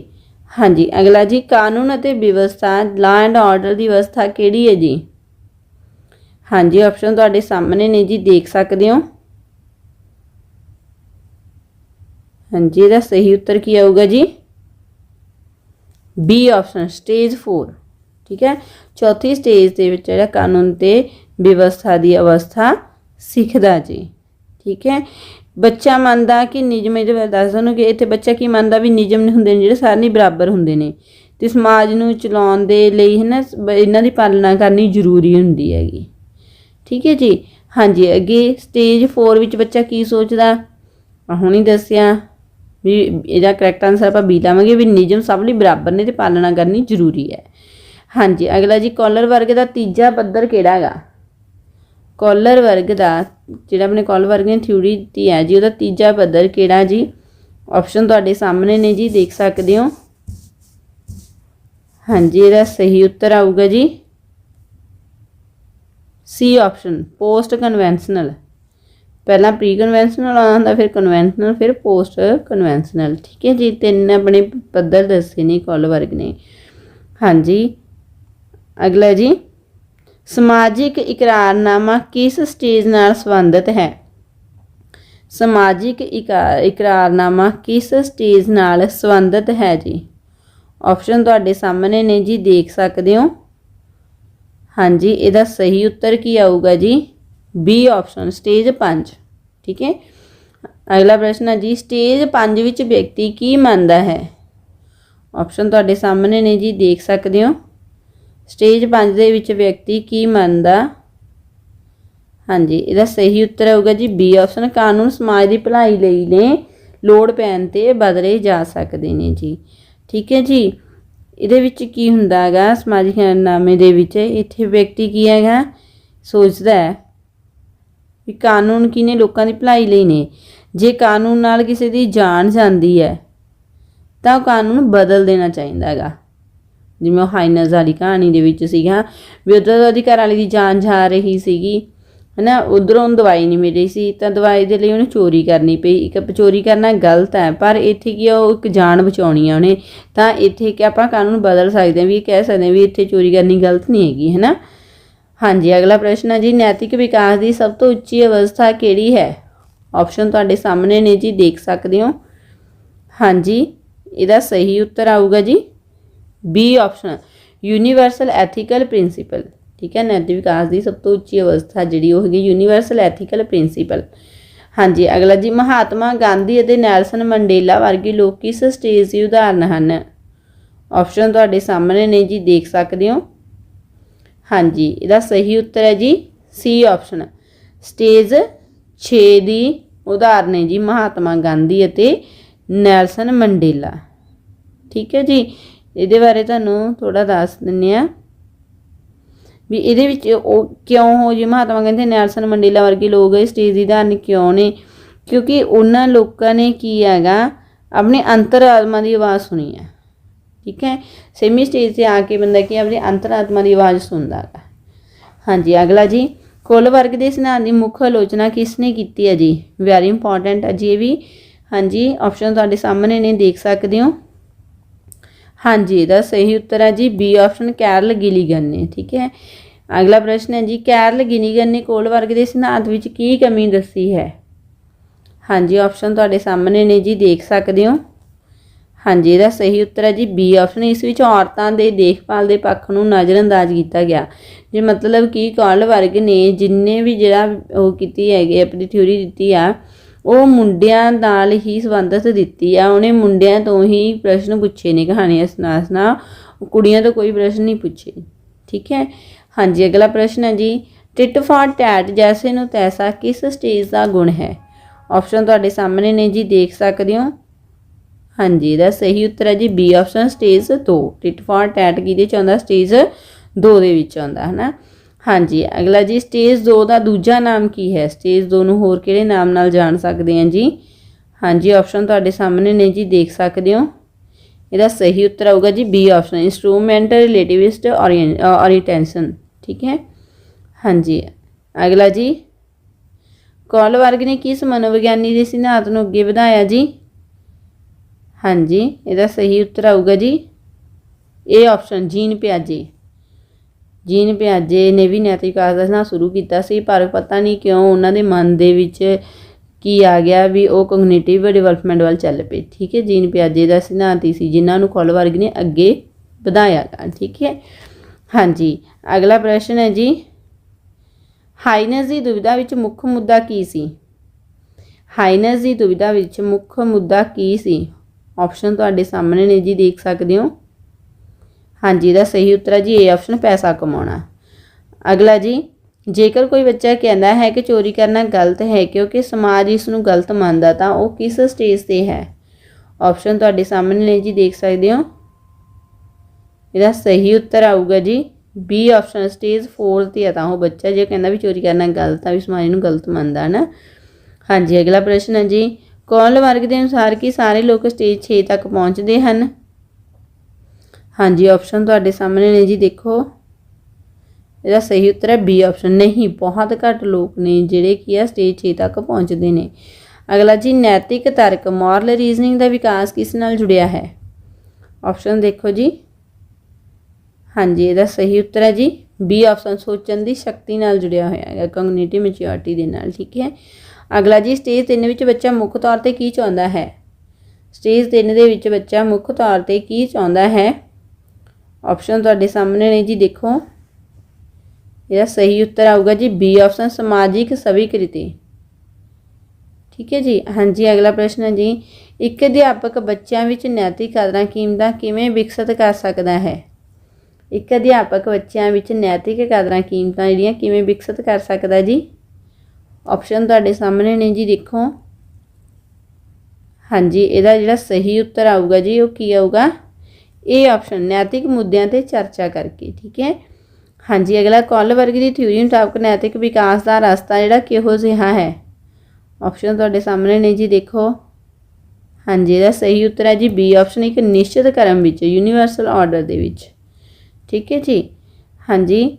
Speaker 1: ਹਾਂਜੀ, ਅਗਲਾ ਜੀ, ਕਾਨੂੰਨ ਅਤੇ ਵਿਵਸਥਾ ਲਾ ਐਂਡ ਆਰਡਰ ਦੀ ਵਿਵਸਥਾ ਕਿਹੜੀ ਹੈ ਜੀ? ਹਾਂਜੀ ਆਪਸ਼ਨ ਤੁਹਾਡੇ ਸਾਹਮਣੇ ਨੇ ਜੀ, ਦੇਖ ਸਕਦੇ ਹੋ। ਹਾਂਜੀ, ਇਹਦਾ ਸਹੀ ਉੱਤਰ ਕੀ ਆਊਗਾ ਜੀ? ਬੀ ਆਪਸ਼ਨ ਸਟੇਜ 4 ਠੀਕ ਹੈ। ਚੌਥੀ ਸਟੇਜ ਦੇ ਵਿੱਚ ਜਿਹੜਾ ਕਾਨੂੰਨ ਤੇ ਵਿਵਸਥਾ ਦੀ ਅਵਸਥਾ ਸਿੱਖਦਾ ਜੀ, ਠੀਕ ਹੈ। ਬੱਚਾ ਮੰਨਦਾ ਕਿ ਨਿਯਮ ਇਹਦੇ ਦੱਸ ਦਨੂੰ ਕਿ ਇੱਥੇ ਬੱਚਾ ਕੀ ਮੰਨਦਾ ਵੀ ਨਿਯਮ ਨਹੀਂ ਹੁੰਦੇ ਨੇ, ਜਿਹੜੇ ਸਾਰੇ ਨਹੀਂ ਬਰਾਬਰ ਹੁੰਦੇ ਨੇ। ਤੇ ਸਮਾਜ ਨੂੰ ਚਲਾਉਣ ਦੇ ਲਈ ਹੈ ਨਾ ਬ- ਇਹਨਾਂ ਦੀ ਪਾਲਣਾ ਕਰਨੀ ਜ਼ਰੂਰੀ ਹੁੰਦੀ ਹੈਗੀ। ਠੀਕ ਹੈ ਜੀ। ਹਾਂਜੀ, ਅੱਗੇ ਸਟੇਜ 4 ਵਿੱਚ ਬੱਚਾ ਕੀ ਸੋਚਦਾ? ਆ ਹੁਣੀ ਦੱਸਿਆ ਵੀ ਇਹਦਾ ਕਰੈਕਟ ਆਨਸਰ ਆਪਾਂ ਬੀ ਲਾਵਾਂਗੇ ਵੀ ਨਿਯਮ ਸਭ ਲਈ ਬਰਾਬਰ ਨੇ ਤੇ ਪਾਲਣਾ ਕਰਨੀ ਜ਼ਰੂਰੀ ਹੈ। ਹਾਂਜੀ, ਅਗਲਾ ਜੀ, ਕਾਲਰ ਵਰਗ ਦਾ ਤੀਜਾ ਪੱਧਰ ਕਿਹੜਾ ਹੈਗਾ? ਕਾਲਰ ਵਰਗ ਦਾ, ਜਿਹੜਾ ਆਪਣੇ ਕਾਲਰ ਵਰਗ ਦੀ ਥਿਊਰੀ ਦਿੱਤੀ ਹੈ ਜੀ, ਉਹਦਾ ਤੀਜਾ ਪੱਧਰ ਕਿਹੜਾ ਜੀ? ਆਪਸ਼ਨ ਤੁਹਾਡੇ ਸਾਹਮਣੇ ਨੇ ਜੀ, ਦੇਖ ਸਕਦੇ ਹੋ। ਹਾਂਜੀ, ਇਹਦਾ ਸਹੀ ਉੱਤਰ ਆਊਗਾ ਜੀ। ਸੀ ਆਪਸ਼ਨ ਪੋਸਟ ਕਨਵੈਨਸ਼ਨਲ ਪਹਿਲਾਂ ਪ੍ਰੀ ਕਨਵੈਨਸ਼ਨਲ ਆਉਂਦਾ ਫਿਰ ਕਨਵੈਨਸ਼ਨਲ ਫਿਰ ਪੋਸਟ ਕਨਵੈਨਸ਼ਨਲ ਠੀਕ ਹੈ ਜੀ, ਤਿੰਨ ਆਪਣੇ ਪੱਧਰ ਦੱਸੇ ਨੇ ਕੋਲ ਵਰਗ ਨੇ। ਹਾਂਜੀ ਅਗਲਾ ਜੀ, ਸਮਾਜਿਕ ਇਕਰਾਰਨਾਮਾ ਕਿਸ ਸਟੇਜ ਨਾਲ ਸੰਬੰਧਿਤ ਹੈ? ਸਮਾਜਿਕ ਇਕਾ- ਇਕਰਾਰਨਾਮਾ ਕਿਸ ਸਟੇਜ ਨਾਲ ਸੰਬੰਧਿਤ ਹੈ ਜੀ? ਆਪਸ਼ਨ ਤੁਹਾਡੇ ਸਾਹਮਣੇ ਨੇ ਜੀ, ਦੇਖ ਸਕਦੇ ਹੋ। ਹਾਂਜੀ, ਇਹਦਾ ਸਹੀ ਉੱਤਰ ਕੀ ਆਊਗਾ ਜੀ? ਬੀ ਆਪਸ਼ਨ, ਸਟੇਜ 5 ਠੀਕ ਹੈ? ਅਗਲਾ ਪ੍ਰਸ਼ਨ ਹੈ ਜੀ, ਸਟੇਜ 5 ਵਿੱਚ ਵਿਅਕਤੀ ਕੀ ਮੰਨਦਾ ਹੈ? ਆਪਸ਼ਨ ਤੁਹਾਡੇ ਸਾਹਮਣੇ ਨੇ ਜੀ, ਦੇਖ ਸਕਦੇ ਹੋ। ਸਟੇਜ 5 ਦੇ ਵਿੱਚ ਵਿਅਕਤੀ ਕੀ ਮੰਨਦਾ? ਹਾਂਜੀ, ਇਹਦਾ ਸਹੀ ਉੱਤਰ ਆਊਗਾ ਜੀ ਬੀ ਆਪਸ਼ਨ ਕਾਨੂੰਨ ਸਮਾਜ ਦੀ ਭਲਾਈ ਲਈ ਨੇ ਲੋੜ ਪੈਣ ਤੇ ਬਦਲੇ ਜਾ ਸਕਦੇ ਨੇ ਜੀ। ਠੀਕ ਹੈ ਜੀ? ਇਹਦੇ ਵਿੱਚ ਕੀ ਹੁੰਦਾ ਹੈਗਾ? ਸਮਾਜਿਕ ਨਾਮੇ ਦੇ ਵਿੱਚ ਇੱਥੇ ਵਿਅਕਤੀ ਕੀ ਹੈਗਾ? ਸੋਚਦਾ ਹੈ ਵੀ ਕਾਨੂੰਨ ਕਿਨੇ ਲੋਕਾਂ ਦੀ ਭਲਾਈ ਲਈ ਨੇ। ਜੇ ਕਾਨੂੰਨ ਨਾਲ ਕਿਸੇ ਦੀ ਜਾਨ ਜਾਂਦੀ ਹੈ, ਤਾਂ ਉਹ ਕਾਨੂੰਨ ਬਦਲ ਦੇਣਾ ਚਾਹੀਦਾ ਹੈਗਾ। ਜਿਵੇਂ ਉਹ ਹਾਈਨਜ਼ ਵਾਲੀ ਕਹਾਣੀ ਦੇ ਵਿੱਚ ਸੀਗਾ ਵੀ ਉਧਰ ਉਹਦੀ ਘਰ ਵਾਲੀ ਦੀ ਜਾਨ ਜਾ ਰਹੀ ਸੀਗੀ ਹਨਾ ਉਧਰੋਂ ਦਵਾਈ ਨਹੀਂ ਮਿਲੀ ਸੀ ਤਾਂ ਦਵਾਈ ਦੇ ਲਈ ਉਹਨੂੰ ਚੋਰੀ ਕਰਨੀ ਪਈ ਇੱਕ ਚੋਰੀ ਕਰਨਾ ਗਲਤ ਹੈ ਪਰ ਇੱਥੇ ਕੀ ਆ, ਉਹ ਇੱਕ ਜਾਨ ਬਚਾਉਣੀ ਆ ਉਹਨੇ ਤਾਂ ਇੱਥੇ ਕਿ ਆਪਾਂ ਕਾਨੂੰਨ ਬਦਲ ਸਕਦੇ ਹਾਂ ਵੀ ਕਹਿ ਸਕਦੇ ਹਾਂ ਵੀ ਇੱਥੇ ਚੋਰੀ ਕਰਨੀ ਗਲਤ ਨਹੀਂ ਹੈਗੀ ਹਨਾ? ਹਾਂਜੀ ਅਗਲਾ ਪ੍ਰਸ਼ਨ ਹੈ ਜੀ ਨੈਤਿਕ ਵਿਕਾਸ ਦੀ ਸਭ ਤੋਂ ਉੱਚੀ ਅਵਸਥਾ ਕਿਹੜੀ ਹੈ? ਆਪਸ਼ਨ ਤੁਹਾਡੇ ਸਾਹਮਣੇ ਨੇ ਜੀ ਦੇਖ ਸਕਦੇ ਹੋ। ਹਾਂਜੀ ਇਹਦਾ ਸਹੀ ਉੱਤਰ ਆਊਗਾ ਜੀ। B option universal ethical principle ਠੀਕ ਹੈ, ਨੈਤਿਕ ਵਿਕਾਸ ਦੀ ਸਭ ਤੋਂ ਉੱਚੀ ਅਵਸਥਾ ਜਿਹੜੀ ਉਹ ਹੈਗੀ ਯੂਨੀਵਰਸਲ ਐਥੀਕਲ ਪ੍ਰਿੰਸੀਪਲ ਹਾਂਜੀ, ਅਗਲਾ ਜੀ, ਮਹਾਤਮਾ ਗਾਂਧੀ ਅਤੇ ਨੈਲਸਨ ਮੰਡੇਲਾ ਵਰਗੇ ਲੋਕ ਕਿਸ ਸਟੇਜ ਦੀ ਉਦਾਹਰਨ ਹਨ? ਆਪਸ਼ਨ ਤੁਹਾਡੇ ਸਾਹਮਣੇ ਨੇ ਜੀ, ਦੇਖ ਸਕਦੇ ਹੋ। ਹਾਂਜੀ, ਇਹਦਾ ਸਹੀ ਉੱਤਰ ਹੈ ਜੀ ਸੀ ਆਪਸ਼ਨ ਸਟੇਜ 6 ਦੀ ਉਦਾਹਰਨ ਹੈ ਜੀ, ਮਹਾਤਮਾ ਗਾਂਧੀ ਅਤੇ ਨੈਲਸਨ ਮੰਡੇਲਾ। ਠੀਕ ਹੈ ਜੀ ਇਹਦੇ ਬਾਰੇ ਤੁਹਾਨੂੰ ਥੋੜਾ ਦੱਸ ਦਿੰਨੇ ਆ ਵੀ ਇਹਦੇ ਵਿੱਚ ਉਹ ਕਿਉਂ ਹੋ ਜੀ? ਮਹਾਤਮਾ ਗਾਂਧੀ, ਨੈਲਸਨ ਮੰਡੇਲਾ ਵਰਗੇ ਲੋਕ ਇਸ ਸਟੇਜ ਦੀ ਉਦਾਹਰਨ ਕਿਉਂ ਨੇ? ਕਿਉਂਕਿ ਉਹਨਾਂ ਲੋਕਾਂ ਨੇ ਕੀ ਹੈਗਾ, ਆਪਣੇ ਅੰਤਰਾਤਮਾ ਦੀ ਆਵਾਜ਼ ਸੁਣੀ ਹੈ। ਠੀਕ ਹੈ? ਸੇਮੀ ਸਟੇਜ ਤੇ ਆ ਕੇ ਬੰਦਾ ਕੀ ਆਪਣੀ ਅੰਤਰਾਤਮਾ ਦੀ ਆਵਾਜ਼ ਸੁਣਦਾ ਹੈ ਹਾਂਜੀ, ਅਗਲਾ ਜੀ। ਕੁੱਲ ਵਰਗ ਦੇ ਸਿਧਾਂਤ ਦੀ ਮੁੱਖ ਆਲੋਚਨਾ ਕਿਸ ਨੇ ਕੀਤੀ ਹੈ ਜੀ? ਵੈਰੀ ਇੰਪੋਰਟੈਂਟ ਹੈ ਜੀ ਇਹ ਵੀ। ਹਾਂਜੀ ਆਪਸ਼ਨ ਤੁਹਾਡੇ ਸਾਹਮਣੇ ਨੇ, ਦੇਖ ਸਕਦੇ ਹੋ। ਹਾਂਜੀ, ਇਹਦਾ ਸਹੀ ਉੱਤਰ ਹੈ ਜੀ ਬੀ ਆਪਸ਼ਨ ਕੈਰਲ ਗਿਲੀਗਨ ਨੇ ਠੀਕ ਹੈ? ਅਗਲਾ ਪ੍ਰਸ਼ਨ ਹੈ ਜੀ, ਕੈਰਲ ਗਿਲੀਗਨ ਨੇ ਕੋਲ ਵਰਗ ਦੇ ਸਿਧਾਂਤ ਵਿੱਚ ਕੀ ਕਮੀ ਦੱਸੀ ਹੈ? ਹਾਂਜੀ ਆਪਸ਼ਨ ਤੁਹਾਡੇ ਸਾਹਮਣੇ ਨੇ ਜੀ, ਦੇਖ ਸਕਦੇ ਹੋ। ਹਾਂਜੀ, ਇਹਦਾ ਸਹੀ ਉੱਤਰ ਹੈ ਜੀ ਬੀ ਆਪਸ਼ਨ ਇਸ ਵਿੱਚ ਔਰਤਾਂ ਦੇ ਦੇਖਭਾਲ ਦੇ ਪੱਖ ਨੂੰ ਨਜ਼ਰਅੰਦਾਜ਼ ਕੀਤਾ ਗਿਆ। ਜੇ ਮਤਲਬ ਕਿ ਕਾਲ ਵਰਗ ਨੇ ਜਿੰਨੇ ਵੀ ਜਿਹੜਾ ਉਹ ਕੀਤੀ ਹੈਗੀ ਆਪਣੀ ਥਿਊਰੀ ਦਿੱਤੀ ਆ ਉਹ ਮੁੰਡਿਆਂ ਨਾਲ ਹੀ ਸੰਬੰਧਿਤ ਦਿੱਤੀ ਆ। ਉਹਨੇ ਮੁੰਡਿਆਂ ਤੋਂ ਹੀ ਪ੍ਰਸ਼ਨ ਪੁੱਛੇ ਨੇ ਕਹਾਣੀਆਂ ਸੁਣਾ ਸੁਣਾ। ਕੁੜੀਆਂ ਤੋਂ ਕੋਈ ਪ੍ਰਸ਼ਨ ਨਹੀਂ ਪੁੱਛੇ। ਠੀਕ ਹੈ? ਹਾਂਜੀ, ਅਗਲਾ ਪ੍ਰਸ਼ਨ ਹੈ ਜੀ। ਟਿਟ ਫਾਰ ਟੈਟ ਜੈਸੇ ਨੂੰ ਤੈਸਾ ਕਿਸ ਸਟੇਜ ਦਾ ਗੁਣ ਹੈ? ਆਪਸ਼ਨ ਤੁਹਾਡੇ ਸਾਹਮਣੇ ਨੇ ਜੀ, ਦੇਖ ਸਕਦੇ ਹੋ। ਹਾਂਜੀ, ਇਹਦਾ ਸਹੀ ਉੱਤਰ ਹੈ ਜੀ B option stage 2 tit for tat ਕਿਹਦੇ ਚ ਆਉਂਦਾ? ਸਟੇਜ 2 ਦੇ ਵਿੱਚ ਆਉਂਦਾ ਹੈ ਨਾ ਹਾਂਜੀ, ਅਗਲਾ ਜੀ ਸਟੇਜ 2 ਦਾ ਦੂਜਾ ਨਾਮ ਕੀ ਹੈ? ਸਟੇਜ 2 ਨੂੰ ਹੋਰ ਕਿਹੜੇ ਨਾਮ ਨਾਲ ਜਾਣ ਸਕਦੇ ਹਾਂ ਜੀ? ਹਾਂਜੀ ਆਪਸ਼ਨ ਤੁਹਾਡੇ ਸਾਹਮਣੇ ਨੇ ਜੀ, ਦੇਖ ਸਕਦੇ ਹੋ। ਇਹਦਾ ਸਹੀ ਉੱਤਰ ਆਊਗਾ ਜੀ B option instrument relativist orientation ਠੀਕ ਹੈ? ਹਾਂਜੀ, ਅਗਲਾ ਜੀ, ਕੌਲ ਵਰਗ ਨੇ ਕਿਸ ਮਨੋਵਿਗਿਆਨੀ ਦੇ ਸਿਧਾਂਤ ਨੂੰ ਅੱਗੇ ਵਧਾਇਆ ਜੀ? ਹਾਂਜੀ, ਇਹਦਾ ਸਹੀ ਉੱਤਰ ਆਊਗਾ ਜੀ ਇਹ ਆਪਸ਼ਨ ਜੀਨ ਪਿਆਜੇ। ਜੀਨ ਪਿਆਜੇ ਨੇ ਵੀ ਨੈਤਿਕ ਵਿਕਾਸ ਦਾ ਸਿਧਾਂਤ ਸ਼ੁਰੂ ਕੀਤਾ ਸੀ, ਪਰ ਪਤਾ ਨਹੀਂ ਕਿਉਂ ਉਹਨਾਂ ਦੇ ਮਨ ਦੇ ਵਿੱਚ ਕੀ ਆ ਗਿਆ ਵੀ ਉਹ ਕੋਗਨੀਟਿਵ ਡਿਵੈਲਪਮੈਂਟ ਵੱਲ ਚੱਲ ਪਏ। ਠੀਕ ਹੈ, ਜੀਨ ਪਿਆਜੇ ਦਾ ਸਿਧਾਂਤ ਹੀ ਸੀ ਜਿਨ੍ਹਾਂ ਨੂੰ ਖੋਲ ਵਰਗ ਨੇ ਅੱਗੇ ਵਧਾਇਆ ਠੀਕ ਹੈ? ਹਾਂਜੀ, ਅਗਲਾ ਪ੍ਰਸ਼ਨ ਹੈ ਜੀ। ਹਾਈਨਸ ਦੀ ਦੁਵਿਧਾ ਵਿੱਚ ਮੁੱਖ ਮੁੱਦਾ ਕੀ ਸੀ? ਹਾਈਨਸ ਦੀ ਦੁਵਿਧਾ ਵਿੱਚ ਮੁੱਖ ਮੁੱਦਾ ਕੀ ਸੀ? ਆਪਸ਼ਨ ਤੁਹਾਡੇ ਸਾਹਮਣੇ ਨੇ ਜੀ, ਦੇਖ ਸਕਦੇ ਹੋ। ਹਾਂਜੀ ਇਹਦਾ ਸਹੀ ਉੱਤਰ ਹੈ ਜੀ ਏ ਆਪਸ਼ਨ ਪੈਸਾ ਕਮਾਉਣਾ। ਅਗਲਾ ਜੀ, ਜੇਕਰ ਕੋਈ ਬੱਚਾ ਕਹਿੰਦਾ ਹੈ ਕਿ ਚੋਰੀ ਕਰਨਾ ਗਲਤ ਹੈ ਕਿਉਂਕਿ ਸਮਾਜ ਇਸ ਨੂੰ ਗਲਤ ਮੰਨਦਾ ਤਾਂ ਉਹ ਕਿਸ ਸਟੇਜ ਤੇ ਹੈ? ਆਪਸ਼ਨ ਤੁਹਾਡੇ ਸਾਹਮਣੇ ਨੇ ਜੀ, ਦੇਖ ਸਕਦੇ ਹੋ। ਇਹਦਾ ਸਹੀ ਉੱਤਰ ਆਊਗਾ ਜੀ ਬੀ ਆਪਸ਼ਨ ਸਟੇਜ 4 ਤੇ ਆ ਤਾਂ ਉਹ ਬੱਚਾ ਜੇ ਕਹਿੰਦਾ ਵੀ ਚੋਰੀ ਕਰਨਾ ਗਲਤ ਆ, ਵੀ ਸਮਾਜ ਨੂੰ ਗਲਤ ਮੰਨਦਾ ਹੈ ਨਾ ਹਾਂਜੀ, ਅਗਲਾ ਪ੍ਰਸ਼ਨ ਹੈ ਜੀ ਕੌਲ ਵਰਗ ਦੇ ਅਨੁਸਾਰ ਕੀ ਸਾਰੇ ਲੋਕ ਸਟੇਜ 6 ਤੱਕ ਪਹੁੰਚਦੇ ਹਨ? ਹਾਂਜੀ ਆਪਸ਼ਨ ਤੁਹਾਡੇ ਸਾਹਮਣੇ ਨੇ ਜੀ, ਦੇਖੋ। ਇਹਦਾ ਸਹੀ ਉੱਤਰ ਹੈ ਬੀ ਆਪਸ਼ਨ ਨਹੀਂ, ਬਹੁਤ ਘੱਟ ਲੋਕ ਨੇ ਜਿਹੜੇ ਕੀ ਆ ਸਟੇਜ 6 ਤੱਕ ਪਹੁੰਚਦੇ ਨੇ। ਅਗਲਾ ਜੀ, ਨੈਤਿਕ ਤਰਕ ਮੋਰਲ ਰੀਜ਼ਨਿੰਗ ਦਾ ਵਿਕਾਸ ਕਿਸ ਨਾਲ ਜੁੜਿਆ ਹੈ? ਆਪਸ਼ਨ ਦੇਖੋ ਜੀ। ਹਾਂਜੀ, ਇਹਦਾ ਸਹੀ ਉੱਤਰ ਹੈ ਜੀ। ਬੀ ਆਪਸ਼ਨ ਸੋਚਣ ਦੀ ਸ਼ਕਤੀ ਨਾਲ ਜੁੜਿਆ ਹੋਇਆ ਹੈ ਕੰਗਨੀਟਿਵ ਮੈਚੁਰਿਟੀ ਦੇ ਨਾਲ, ਠੀਕ ਹੈ। ਅਗਲਾ ਜੀ ਸਟੇਜ 3 ਵਿੱਚ ਬੱਚਾ ਮੁੱਖ ਤੌਰ ਤੇ ਕੀ ਚਾਹੁੰਦਾ ਹੈ? ਸਟੇਜ 3 ਦੇ ਵਿੱਚ ਬੱਚਾ ਮੁੱਖ ਤੌਰ ਤੇ ਕੀ ਚਾਹੁੰਦਾ ਹੈ? ਆਪਸ਼ਨ ਤੁਹਾਡੇ ਸਾਹਮਣੇ ਨੇ ਜੀ, ਦੇਖੋ। ਇਹਦਾ ਸਹੀ ਉੱਤਰ ਆਊਗਾ ਜੀ ਬੀ ਆਪਸ਼ਨ ਸਮਾਜਿਕ ਸਵੀਕ੍ਰਿਤੀ। ਠੀਕ ਹੈ ਜੀ? ਹਾਂਜੀ, ਅਗਲਾ ਪ੍ਰਸ਼ਨ ਹੈ ਜੀ। ਇੱਕ ਅਧਿਆਪਕ ਬੱਚਿਆਂ ਵਿੱਚ ਨੈਤਿਕ ਕਦਰਾਂ ਕੀਮਤਾਂ ਕਿਵੇਂ ਵਿਕਸਿਤ ਕਰ ਸਕਦਾ ਹੈ? ਇੱਕ ਅਧਿਆਪਕ ਬੱਚਿਆਂ ਵਿੱਚ ਨੈਤਿਕ ਕਦਰਾਂ ਕੀਮਤਾਂ ਜਿਹੜੀਆਂ ਕਿਵੇਂ ਵਿਕਸਿਤ ਕਰ ਸਕਦਾ ਜੀ? ਆਪਸ਼ਨ ਤੁਹਾਡੇ ਸਾਹਮਣੇ ਨੇ ਜੀ, ਦੇਖੋ। ਹਾਂਜੀ, ਇਹਦਾ ਜਿਹੜਾ ਸਹੀ ਉੱਤਰ ਆਊਗਾ ਜੀ, ਉਹ ਕੀ ਆਊਗਾ? ਇਹ ਆਪਸ਼ਨ ਨੈਤਿਕ ਮੁੱਦਿਆਂ ਤੇ ਚਰਚਾ ਕਰਕੇ, ਠੀਕ ਹੈ? ਹਾਂਜੀ, ਅਗਲਾ ਕੌਲ ਵਰਗ ਦੀ ਥਿਊਰੀ ਮੁਤਾਬਕ ਨੈਤਿਕ ਵਿਕਾਸ ਦਾ ਰਸਤਾ ਜਿਹੜਾ ਕਿਹੋ ਜਿਹਾ ਹੈ? ਆਪਸ਼ਨ ਤੁਹਾਡੇ ਸਾਹਮਣੇ ਨੇ ਜੀ, ਦੇਖੋ। ਹਾਂਜੀ, ਇਹਦਾ ਸਹੀ ਉੱਤਰ ਹੈ ਜੀ ਬੀ ਆਪਸ਼ਨ ਇੱਕ ਨਿਸ਼ਚਿਤ ਕਰਮ ਵਿੱਚ ਯੂਨੀਵਰਸਲ ਆਰਡਰ ਦੇ ਵਿੱਚ। ਠੀਕ ਹੈ ਜੀ? ਹਾਂਜੀ,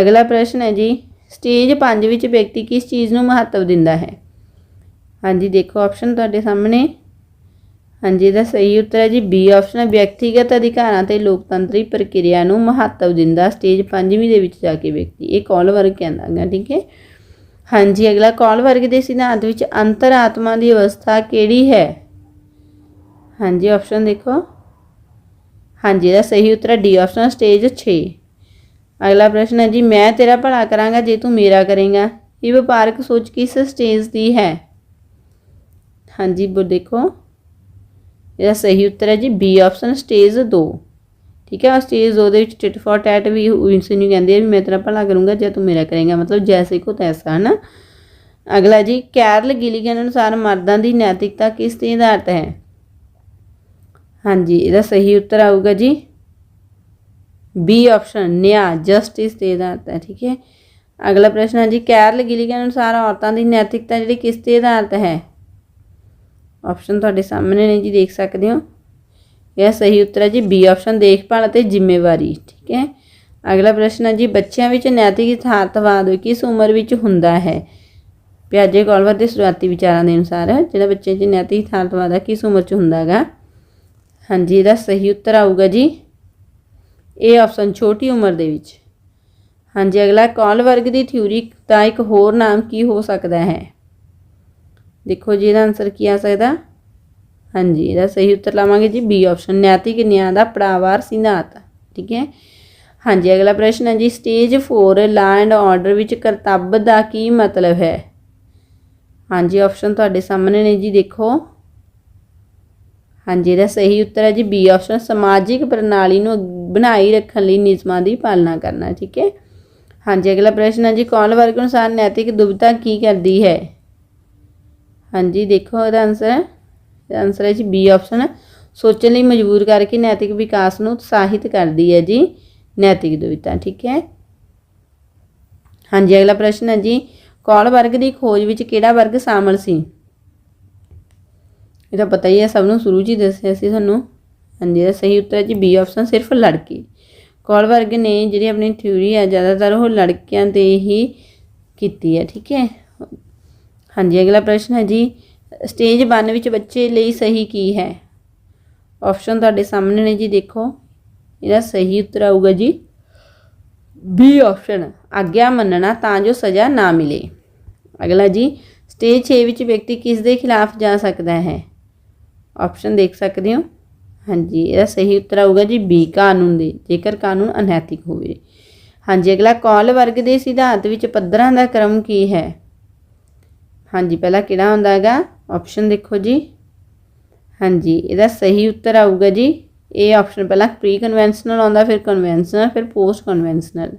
Speaker 1: ਅਗਲਾ ਪ੍ਰਸ਼ਨ ਹੈ ਜੀ ਸਟੇਜ 5 ਵਿੱਚ ਵਿਅਕਤੀ ਕਿਸ ਚੀਜ਼ ਨੂੰ ਮਹੱਤਵ ਦਿੰਦਾ ਹੈ? ਹਾਂਜੀ, ਦੇਖੋ ਆਪਸ਼ਨ ਤੁਹਾਡੇ ਸਾਹਮਣੇ। ਹਾਂਜੀ, ਇਹਦਾ ਸਹੀ ਉੱਤਰ ਹੈ ਜੀ ਬੀ ਆਪਸ਼ਨ ਵਿਅਕਤੀਗਤ ਅਧਿਕਾਰਾਂ ਤੇ ਲੋਕਤੰਤਰੀ ਪ੍ਰਕਿਰਿਆ ਨੂੰ ਮਹੱਤਵ ਦਿੰਦਾ ਸਟੇਜ 5ਵੀਂ ਦੇ ਵਿੱਚ ਜਾ ਕੇ ਵਿਅਕਤੀ। ਇਹ ਕੌਲ ਵਰਗ ਕਹਿੰਦਾ ਗਾ ਠੀਕ ਹੈ? ਹਾਂਜੀ, ਅਗਲਾ ਕੌਲ ਵਰਗ ਦੇ ਸਿਧਾਂਤ ਵਿੱਚ ਅੰਤਰਾਤਮਾ ਦੀ ਅਵਸਥਾ ਕਿਹੜੀ ਹੈ? ਹਾਂਜੀ ਆਪਸ਼ਨ ਦੇਖੋ। ਹਾਂਜੀ, ਇਹਦਾ ਸਹੀ ਉੱਤਰ ਹੈ ਡੀ ਆਪਸ਼ਨ ਸਟੇਜ 6 ਅਗਲਾ ਪ੍ਰਸ਼ਨ ਹੈ ਜੀ, ਮੈਂ ਤੇਰਾ ਭਲਾ ਕਰਾਂਗਾ ਜੇ ਤੂੰ ਮੇਰਾ ਕਰੇਂਗਾ। ਇਹ ਵਪਾਰਕ ਸੋਚ ਕਿਸ ਸਟੇਜ ਦੀ ਹੈ? ਹਾਂਜੀ, ਬੋ ਦੇਖੋ। ਇਹਦਾ ਸਹੀ ਉੱਤਰ ਹੈ ਜੀ ਬੀ ਆਪਸ਼ਨ ਸਟੇਜ 2 ਠੀਕ ਹੈ ਸਟੇਜ 2 ਦੇ ਵਿੱਚ ਟਿਟ ਫॉर ਟੈਟ ਵੀ ਇਸ ਨੂੰ ਕਹਿੰਦੇ ਆ ਵੀ ਮੈਂ ਤੇਰਾ ਭਲਾ ਕਰੂੰਗਾ, ਜੇ ਤੂੰ ਮੇਰਾ ਕਰੇਗਾ, ਮਤਲਬ ਜੈਸੇ ਕੋ ਤੈਸਾ, ਹਨਾ? ਅਗਲਾ ਜੀ ਕੈਰਲ ਗਿਲੀਗਨ ਅਨੁਸਾਰ ਮਰਦਾਂ ਦੀ ਨੈਤਿਕਤਾ ਕਿਸ ਤੇ ਆਧਾਰਿਤ ਹੈ? ਹਾਂਜੀ, ਇਹਦਾ ਸਹੀ ਉੱਤਰ ਆਊਗਾ ਜੀ। ਬੀ ਆਪਸ਼ਨ ਨਿਆਂ ਜਸਟਿਸ ਤੇ ਆਧਾਰਿਤ ਹੈ, ਠੀਕ ਹੈ। ਅਗਲਾ ਪ੍ਰਸ਼ਨ ਹੈ ਜੀ ਕੈਰਲ ਗਿਲੀਗਨ ਅਨੁਸਾਰ ਔਰਤਾਂ ਦੀ ਨੈਤਿਕਤਾ ਜਿਹੜੀ ਕਿਸ ਤੇ ਆਧਾਰਿਤ ਹੈ? ਆਪਸ਼ਨ ਤੁਹਾਡੇ ਸਾਹਮਣੇ ਨੇ ਜੀ, ਦੇਖ ਸਕਦੇ ਹੋ। ਇਹ ਸਹੀ ਉੱਤਰ ਹੈ ਜੀ ਬੀ ਆਪਸ਼ਨ ਦੇਖਭਾਲ ਅਤੇ ਜ਼ਿੰਮੇਵਾਰੀ, ਠੀਕ ਹੈ। ਅਗਲਾ ਪ੍ਰਸ਼ਨ ਹੈ ਜੀ, ਬੱਚਿਆਂ ਵਿੱਚ ਨੈਤਿਕ ਯਥਾਰਥਵਾਦ ਕਿਸ ਉਮਰ ਵਿੱਚ ਹੁੰਦਾ ਹੈ? ਪਿਆਜੇ ਕੌਲਵਰ ਦੇ ਸ਼ੁਰੂਆਤੀ ਵਿਚਾਰਾਂ ਦੇ ਅਨੁਸਾਰ, ਜਿਹੜਾ ਬੱਚੇ 'ਚ ਨੈਤਿਕ ਯਥਾਰਥਵਾਦ ਹੈ ਕਿਸ ਉਮਰ 'ਚ ਹੁੰਦਾ ਹੈਗਾ? ਹਾਂਜੀ, ਇਹਦਾ ਸਹੀ ਉੱਤਰ ਆਊਗਾ ਜੀ ਇਹ ਆਪਸ਼ਨ ਛੋਟੀ ਉਮਰ ਦੇ ਵਿੱਚ। ਹਾਂਜੀ, ਅਗਲਾ, ਕੌਲ ਵਰਗ ਦੀ ਥਿਊਰੀ ਦਾ ਇੱਕ ਹੋਰ ਨਾਮ ਕੀ ਹੋ ਸਕਦਾ ਹੈ? ਦੇਖੋ ਜੀ, ਇਹਦਾ ਆਨਸਰ ਕੀ ਆ ਸਕਦਾ? ਹਾਂਜੀ, ਇਹਦਾ ਸਹੀ ਉੱਤਰ ਲਾਵਾਂਗੇ ਜੀ ਬੀ ਆਪਸ਼ਨ ਨੈਤਿਕ ਨਿਆਂ ਦਾ, ਪੜਾਵਾਰ ਸਿਧਾਂਤ, ਠੀਕ ਹੈ? ਹਾਂਜੀ, ਅਗਲਾ ਪ੍ਰਸ਼ਨ ਹੈ ਜੀ ਸਟੇਜ 4 ਲਾ ਐਂਡ ਆਰਡਰ ਵਿੱਚ ਕਰਤੱਵ ਦਾ ਕੀ ਮਤਲਬ ਹੈ? ਹਾਂਜੀ ਆਪਸ਼ਨ ਤੁਹਾਡੇ ਸਾਹਮਣੇ ਨੇ ਜੀ, ਦੇਖੋ। ਹਾਂਜੀ, ਇਹਦਾ ਸਹੀ ਉੱਤਰ ਹੈ ਜੀ ਬੀ ਆਪਸ਼ਨ ਸਮਾਜਿਕ ਪ੍ਰਣਾਲੀ ਨੂੰ ਬਣਾਈ ਰੱਖਣ ਲਈ ਨਿਯਮਾਂ ਦੀ ਪਾਲਣਾ ਕਰਨਾ, ਠੀਕ ਹੈ? ਹਾਂਜੀ, ਅਗਲਾ ਪ੍ਰਸ਼ਨ ਹੈ ਜੀ ਕੌਲ ਵਰਗ ਅਨੁਸਾਰ ਨੈਤਿਕ ਦੁਬਿਧਾ ਕੀ ਕਰਦੀ ਹੈ? ਹਾਂਜੀ, ਦੇਖੋ ਇਹਦਾ ਆਨਸਰ ਇਹਦਾ ਆਨਸਰ ਹੈ ਜੀ ਬੀ ਆਪਸ਼ਨ ਸੋਚਣ ਲਈ ਮਜਬੂਰ ਕਰਕੇ ਨੈਤਿਕ ਵਿਕਾਸ ਨੂੰ ਉਤਸ਼ਾਹਿਤ ਕਰਦੀ ਹੈ ਜੀ। ਨੈਤਿਕ ਦੁਬਿਧਾ ਠੀਕ ਹੈ। ਹਾਂਜੀ, ਅਗਲਾ ਪ੍ਰਸ਼ਨ ਹੈ ਜੀ। ਕੌਲ ਵਰਗ ਦੀ ਖੋਜ ਵਿੱਚ ਕਿਹੜਾ ਵਰਗ ਸ਼ਾਮਲ ਸੀ? ਇਹਦਾ ਪਤਾ ਹੀ ਹੈ, ਸਭ ਨੂੰ ਸ਼ੁਰੂ 'ਚ ਹੀ ਦੱਸਿਆ ਸੀ ਤੁਹਾਨੂੰ। ਹਾਂਜੀ, ਇਹਦਾ ਸਹੀ ਉੱਤਰ ਹੈ ਜੀ ਬੀ ਆਪਸ਼ਨ ਸਿਰਫ ਲੜਕੀ। ਕੌਲ ਵਰਗ ਨੇ ਜਿਹੜੀ ਆਪਣੀ ਥਿਊਰੀ ਹੈ, ਜ਼ਿਆਦਾਤਰ ਉਹ ਲੜਕਿਆਂ ਤੇ ਹੀ ਕੀਤੀ ਹੈ, ਠੀਕ ਹੈ। ਹਾਂਜੀ, ਅਗਲਾ ਪ੍ਰਸ਼ਨ ਹੈ ਜੀ। ਸਟੇਜ 1 ਵਿੱਚ ਬੱਚੇ ਲਈ ਸਹੀ ਕੀ ਹੈ? ਆਪਸ਼ਨ ਤੁਹਾਡੇ ਸਾਹਮਣੇ ਨੇ ਜੀ, ਦੇਖੋ। ਇਹਦਾ ਸਹੀ ਉੱਤਰ ਆਊਗਾ ਜੀ। ਬੀ ਆਪਸ਼ਨ ਆਗਿਆ ਮੰਨਣਾ ਤਾਂ ਜੋ ਸਜ਼ਾ ਨਾ ਮਿਲੇ। ਅਗਲਾ ਜੀ ਸਟੇਜ 6 ਵਿੱਚ ਵਿਅਕਤੀ ਕਿਸ ਦੇ ਖਿਲਾਫ ਜਾ ਸਕਦਾ ਹੈ? ਆਪਸ਼ਨ ਦੇਖ ਸਕਦੇ ਹੋ। ਹਾਂਜੀ, ਇਹਦਾ ਸਹੀ ਉੱਤਰ ਆਊਗਾ ਜੀ ਬੀ ਕਾਨੂੰਨ ਦੇ। ਜੇਕਰ ਕਾਨੂੰਨ ਅਨੈਤਿਕ ਹੋਵੇ। ਹਾਂਜੀ, ਅਗਲਾ, ਕੌਲ ਵਰਗ ਦੇ ਸਿਧਾਂਤ ਵਿੱਚ ਪੱਧਰਾਂ ਦਾ ਕ੍ਰਮ ਕੀ ਹੈ? ਹਾਂਜੀ, ਪਹਿਲਾ ਕਿਹੜਾ ਹੁੰਦਾ ਹੈਗਾ? ਆਪਸ਼ਨ ਦੇਖੋ ਜੀ। ਹਾਂਜੀ, ਇਹਦਾ ਸਹੀ ਉੱਤਰ ਆਊਗਾ ਜੀ। ਇਹ ਆਪਸ਼ਨ ਪਹਿਲਾਂ ਪ੍ਰੀ ਕਨਵੈਨਸ਼ਨਲ ਆਉਂਦਾ, ਫਿਰ ਕਨਵੈਨਸ਼ਨਲ ਫਿਰ ਪੋਸਟ ਕਨਵੈਨਸ਼ਨਲ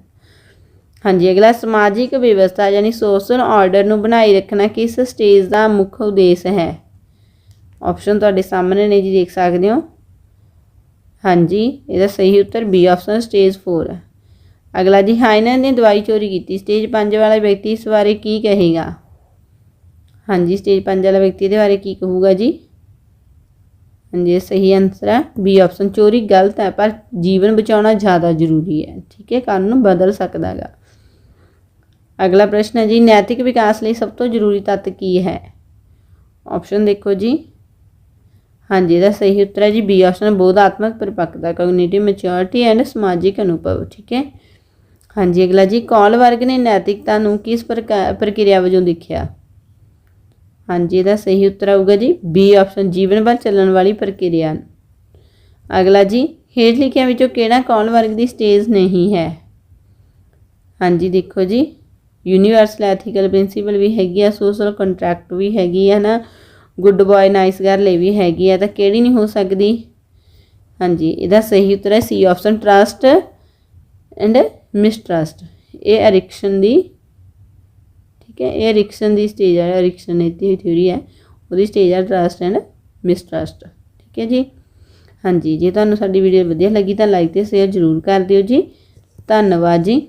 Speaker 1: ਹਾਂਜੀ, ਅਗਲਾ, ਸਮਾਜਿਕ ਵਿਵਸਥਾ ਯਾਨੀ ਸੋਸ਼ਲ ਆਰਡਰ ਨੂੰ ਬਣਾਈ ਰੱਖਣਾ ਕਿਸ ਸਟੇਜ ਦਾ ਮੁੱਖ ਉਦੇਸ਼ ਹੈ? ਆਪਸ਼ਨ ਤੁਹਾਡੇ ਸਾਹਮਣੇ ਨੇ ਜੀ, ਦੇਖ ਸਕਦੇ ਹੋ। ਹਾਂਜੀ, ਇਹਦਾ ਸਹੀ ਉੱਤਰ ਬੀ ਆਪਸ਼ਨ ਸਟੇਜ 4 ਹੈ। ਅਗਲਾ ਜੀ ਹਾਈਨਰ ਨੇ ਦਵਾਈ ਚੋਰੀ ਕੀਤੀ। ਸਟੇਜ 5 ਵਾਲਾ ਵਿਅਕਤੀ ਇਸ ਬਾਰੇ ਕੀ ਕਹੇਗਾ? ਹਾਂਜੀ ਸਟੇਜ 5 ਵਾਲਾ ਵਿਅਕਤੀ ਇਹਦੇ ਬਾਰੇ ਕੀ ਕਹੂਗਾ ਜੀ? ਹਾਂਜੀ ਇਹ ਸਹੀ ਆਨਸਰ ਹੈ ਬੀ ਆਪਸ਼ਨ ਚੋਰੀ ਗਲਤ ਹੈ, ਪਰ ਜੀਵਨ ਬਚਾਉਣਾ ਜ਼ਿਆਦਾ ਜ਼ਰੂਰੀ ਹੈ। ਠੀਕ ਹੈ ਕੱਲ੍ਹ ਨੂੰ ਬਦਲ ਸਕਦਾ ਹੈਗਾ ਅਗਲਾ ਪ੍ਰਸ਼ਨ ਹੈ ਜੀ, ਨੈਤਿਕ ਵਿਕਾਸ ਲਈ ਸਭ ਤੋਂ ਜ਼ਰੂਰੀ ਤੱਤ ਕੀ ਹੈ? ਆਪਸ਼ਨ ਦੇਖੋ ਜੀ। ਹਾਂਜੀ, ਇਹਦਾ ਸਹੀ ਉੱਤਰ ਹੈ ਜੀ ਬੀ ਆਪਸ਼ਨ ਬੋਧਾਤਮਕ ਪਰਿਪੱਕਤਾ ਕੋਗਨੀਟਿਵ ਮੈਚੁਰਿਟੀ ਐਂਡ ਸਮਾਜਿਕ ਅਨੁਭਵ। ਠੀਕ ਹੈ। ਹਾਂਜੀ, ਅਗਲਾ ਜੀ, ਕੌਲ ਵਰਗ ਨੇ ਨੈਤਿਕਤਾ ਨੂੰ ਕਿਸ ਪ੍ਰਕਾ- ਪ੍ਰਕਿਰਿਆ ਵਜੋਂ ਦੇਖਿਆ? ਹਾਂਜੀ, ਇਹਦਾ ਸਹੀ ਉੱਤਰ ਆਊਗਾ ਜੀ ਬੀ ਆਪਸ਼ਨ ਜੀਵਨ ਭਰ ਚੱਲਣ ਵਾਲੀ ਪ੍ਰਕਿਰਿਆ। ਅਗਲਾ ਜੀ, ਹੇਠ ਲਿਖਿਆਂ ਵਿੱਚੋਂ ਕਿਹੜਾ ਕੌਣ ਵਰਗ ਦੀ ਸਟੇਜ ਨਹੀਂ ਹੈ? ਹਾਂਜੀ, ਦੇਖੋ ਜੀ ਯੂਨੀਵਰਸਲ ਐਥੀਕਲ ਪ੍ਰਿੰਸੀਪਲ ਵੀ ਹੈਗੀ ਆ ਸੋਸ਼ਲ ਕੰਟਰੈਕਟ ਵੀ ਹੈਗੀ ਆ ਨਾ ਗੁੱਡ ਬॉय ਨਾਈਸ ਗਰਲ ਇਹ ਵੀ ਹੈਗੀ ਆ, ਤਾਂ ਕਿਹੜੀ ਨਹੀਂ ਹੋ ਸਕਦੀ? ਹਾਂਜੀ, ਇਹਦਾ ਸਹੀ ਉੱਤਰ ਹੈ C option trust and mistrust ਇਹ ਐਰਿਕਸ਼ਨ ਦੀ ਠੀਕ ਹੈ? ਇਹ ਐਰਿਕਸ਼ਨ ਦੀ ਸਟੇਜ ਹੈ ਐਰਿਕਸ਼ਨ ਦੀ ਥਿਊਰੀ ਹੈ। ਉਹਦੀ ਸਟੇਜ ਹੈ ਟਰਸਟ ਐਂਡ ਮਿਸਟਰਸਟ ਠੀਕ ਹੈ ਜੀ? ਹਾਂਜੀ, ਜੇ ਤੁਹਾਨੂੰ ਸਾਡੀ ਵੀਡੀਓ ਵਧੀਆ ਲੱਗੀ ਤਾਂ ਲਾਈਕ ਤੇ ਸ਼ੇਅਰ ਜ਼ਰੂਰ ਕਰ ਦਿਓ ਜੀ। ਧੰਨਵਾਦ ਜੀ।